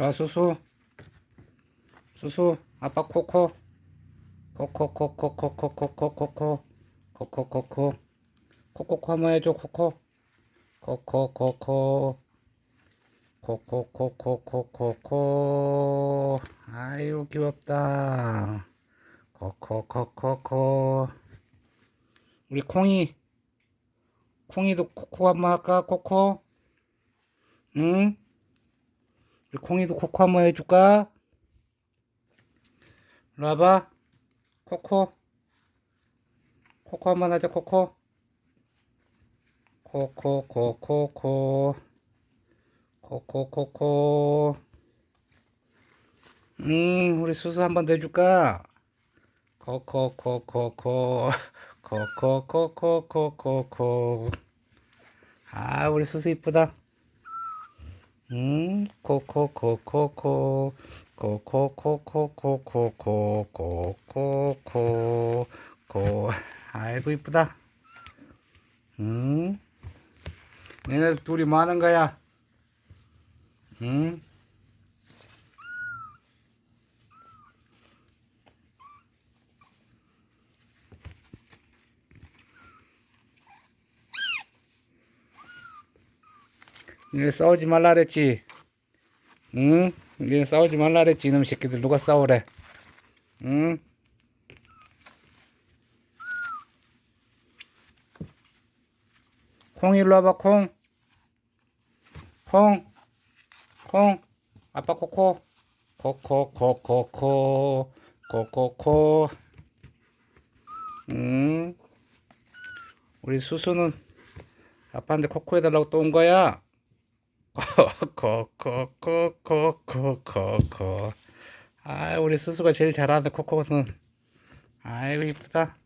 라 수수. 수수. 아빠 코코. 코 코코코코코코코코코. 코코코코. 코코코 한번 해줘 코코. 코코코코. 코코코코코코코 아유 귀엽다. 코코코코코. 우리 콩이. 콩이도 코코 한번 할까? 코코? 응? 콩이도 코코 한번 해줄까? 와봐. 코코. 코코 한번 하자, 코코. 코코, 코코, 코. 코코, 코코. 음, 우리 수수 한번 더 해줄까? 코코, 코코, 코. 코코, 코코, 코코, 코. 아, 우리 수수 이쁘다. 음, 코코코코코 코코코코코코코코코코 코 아이고 이쁘다. 음, 얘네 둘이 뭐 하는 거야? 음, 얘네 싸우지 말라 그랬지? 응? 얘네 싸우지 말라 그랬지 이놈 새끼들 누가 싸우래? 응? 콩 일로 와봐 콩. 콩. 콩. 아빠 코코. 코코 코코 코. 코코코. 응? 우리 수수는 아빠한테 코코 해달라고 또 온 거야? 코코코코코코코 아 우리 수수가 제일 잘하는데 코코는. 아이고 이쁘다